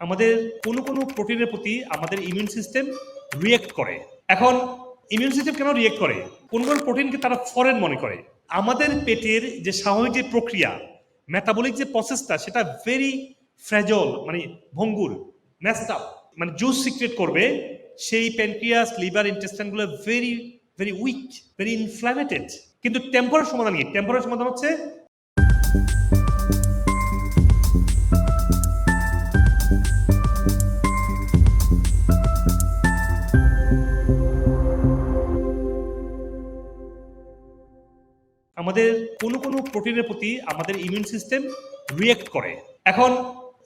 আমাদের কোনো কোনো প্রোটিনের প্রতি আমাদের ইমিউন সিস্টেম রিয়েক্ট করে। এখন ইমিউন সিস্টেম কেন রিয়েক্ট করে? কোন কোন প্রোটিনকে তারা ফরেন মনে করে? আমাদের পেটের যে স্বাভাবিক যে প্রক্রিয়া মেটাবলিক যে প্রসেসটা সেটা ভেরি ফ্র্যাজল মানে ভঙ্গুর ম্যাস্ট মানে জুস সিক্রেট করবে। সেই pancreas liver ইন্টেস্টাইনগুলো very very weak very inflamed কিন্তু টেম্পোরারি সমাধান কি? টেম্পোরারি সমাধান হচ্ছে কোনো কোনো প্রোটিনের প্রতি আমাদের ইমিউন সিস্টেম রিয়েক্ট করে। এখন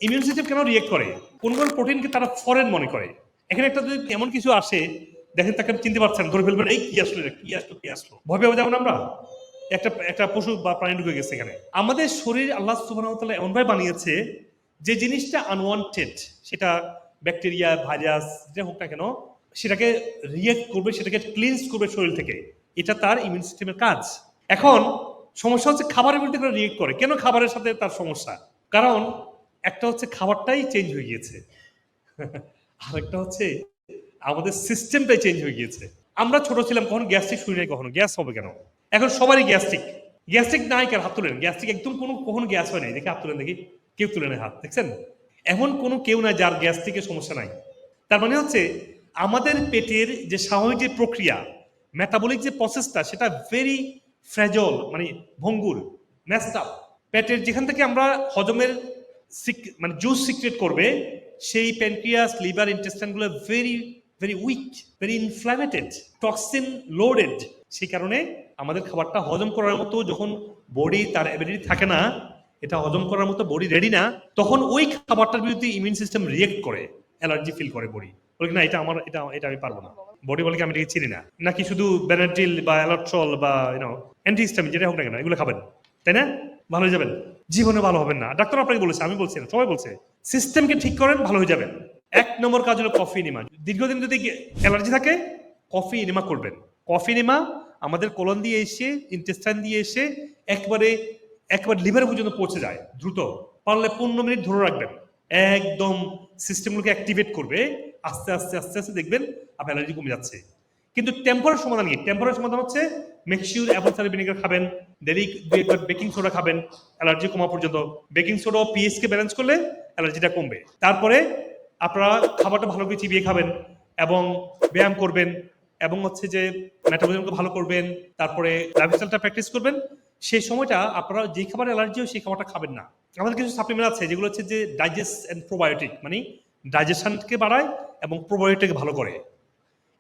ইমিউন সিস্টেম কেন রিয়েক্ট করে? কোন কোন প্রোটিনকে তারা ফরেন মনে করে? এখানে একটা যদি এমন কিছু আসে, দেখেন তাকে চিনতে পারছেন, ধরে ফেলবেন, এই কি আসলো কি আসলো? কি আসলো? ভয় পেয়ে যাব না আমরা? একটা একটা পশু বা প্রাণী ঢুকে গেছে এখানে। আমাদের শরীর আল্লাহ ওয়া এমনভাবে বানিয়েছে যে জিনিসটা আনওয়ান্টেড সেটা ব্যাকটেরিয়া, ভাইরাস যে হোক না কেন, সেটাকে রিয়েক্ট করবে, সেটাকে ক্লিনস করবে শরীর থেকে। এটা তার ইমিউন সিস্টেমের কাজ। এখন সমস্যা হচ্ছে খাবারের বিরুদ্ধে করে রিয়েক্ট করে। কেন খাবারের সাথে তার সমস্যা? কারণ একটা হচ্ছে খাবারটাই চেঞ্জ হয়ে গিয়েছে। আর একটা হচ্ছে আমাদের সিস্টেমটাই চেঞ্জ হয়ে গিয়েছে। আমরা ছোট ছিলাম, কখনো গ্যাস্ট্রিক শুনি নাই কখনো গ্যাস হবে কেন? এখন সবারই গ্যাস্ট্রিক গ্যাস্ট্রিক নাই কেন? হাত তুলেন। গ্যাস্ট্রিক একদম কোনো, কখনো গ্যাস হয় নাই। দেখে হাত তুলেন, দেখি। কেউ তুলে নেয় হাত, দেখছেন? এমন কোনো কেউ নাই যার গ্যাস্ট্রিকের সমস্যা নাই। তার মানে হচ্ছে আমাদের পেটের যে স্বাভাবিক যে প্রক্রিয়া মেটাবলিক যে প্রসেসটা সেটা ভেরি ফ্র্যাজল মানে ভঙ্গুর ম্যাস্ট আপ পেটের যেখান থেকে আমরা হজমের মানে জুস সিক্রেট করবে, সেই pancreas liver ইন্টেস্টাইনগুলো very very weak very inflamed toxin loaded সেই কারণে আমাদের খাবারটা হজম করার মতো যখন বডি তার অ্যাবিলিটি থাকে না, এটা হজম করার মতো বডি রেডি না, তখন ওই খাবারটার বিরুদ্ধে ইমিউন সিস্টেম রিয়েক্ট করে অ্যালার্জি ফিল করে বডি বলে না, এটা আমার এটা এটা আমি পারব না। বডি বলকে আমি চিনি না। নাকি শুধু ব্যানার্জিল বা অ্যালাট্রল বা ইউনো অ্যান্টিহিস্টামিন যেটা হোক না কেন, এগুলো খাবেন। তাই না? ভালো হয়ে যাবেন। জীবনে ভালো হবেন না। ডাক্তার আপনাকে বলেছে, আমি বলছি না, সবাই বলছে। সিস্টেমকে ঠিক করেন, ভালো হয়ে যাবেন। এক নম্বর কাজ হলো কফি নিমা দীর্ঘদিন যদি অ্যালার্জি থাকে কফি নিমা করবেন। কফি নিমা আমাদের কোলন দিয়ে এসে ইন্টেস্টাইন দিয়ে এসে একবারে, একবার লিভার পর্যন্ত পৌঁছে যায়, দ্রুত। পারলে পনেরো মিনিট ধরে রাখবেন। একদম সিস্টেমগুলোকে অ্যাক্টিভেট করবে। আস্তে আস্তে আস্তে আস্তে দেখবেন আপনার অ্যালার্জি কমে যাচ্ছে। কিন্তু টেম্পোরারি সমাধান কি? টেম্পোরারি সমাধান হচ্ছে make sure apple cider vinegar খাবেন ডেলি বেকিং সোডা খাবেন অ্যালার্জি কমা পর্যন্ত। বেকিং সোডা ও পিএইচ কে ব্যালেন্স করলে অ্যালার্জিটা কমবে। তারপরে আপনারা খাবারটা ভালো করে চিবিয়ে খাবেন এবং ব্যায়াম করবেন এবং হচ্ছে যে মেটাবলিজমকে ভালো করবেন, তারপরে লাইফস্টাইলটা প্র্যাকটিস করবেন। সেই সময়টা আপনারা যে খাবার অ্যালার্জি হয় সেই খাবারটা খাবেন না। আমাদের কিছু সাপ্লিমেন্ট আছে যেগুলো হচ্ছে যে ডাইজেস্ট অ্যান্ড প্রোবায়োটিক মানে ডাইজেশনকে বাড়ায় এবং প্রোবায়োটিক ভালো করে।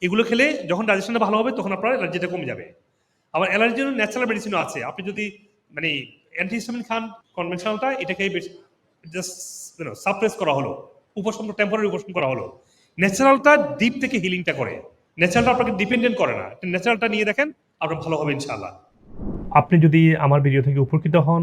এগুলো খেলে যখন ডাইজেশনটা ভালো হবে, তখন আপনার অ্যালার্জিটা কমে যাবে। আবার অ্যালার্জির জন্য ন্যাচারাল মেডিসিনও আছে। আপনি যদি মানে অ্যান্টিহিস্টামিন খান কনভেনশনালটা এটাকে জাস্ট সাপ্রেস করা হলো। উপশম টেম্পোরারি উপশম করা হলো। ন্যাচারালটা ডিপ থেকে হিলিংটা করে। ন্যাচারালটা আপনাকে ডিপেন্ডেন্ট করে না। ন্যাচারালটা নিয়ে দেখেন, আপনার ভালো হবে ইনশাআল্লাহ। আপনি যদি আমার ভিডিও থেকে উপকৃত হন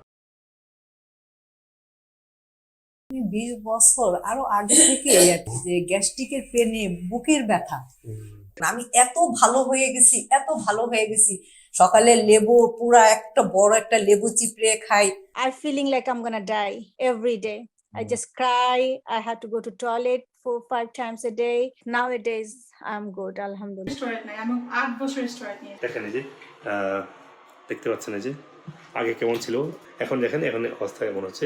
বিশ বছর আরও আগে থেকে যে গ্যাস্ট্রিকের পেনে বুকের ব্যথা আমি এত ভালো হয়ে গেছি এত ভালো হয়ে গেছি সকালে লেবু পুরা একটা বড় একটা লেবু চিপড়ে খাই I'm feeling like I'm gonna die every day. I just cry. I had to go to toilet four, five times a day. Nowadays, I'm good, alhamdulillah. স্টোরেট নাই আমি আট বছর স্টোরেট নিয়ে দেখেন এই যে দেখতে পাচ্ছেন এই যে আগে কেমন ছিল এখন দেখেন এখন অবস্থা কেমন হচ্ছে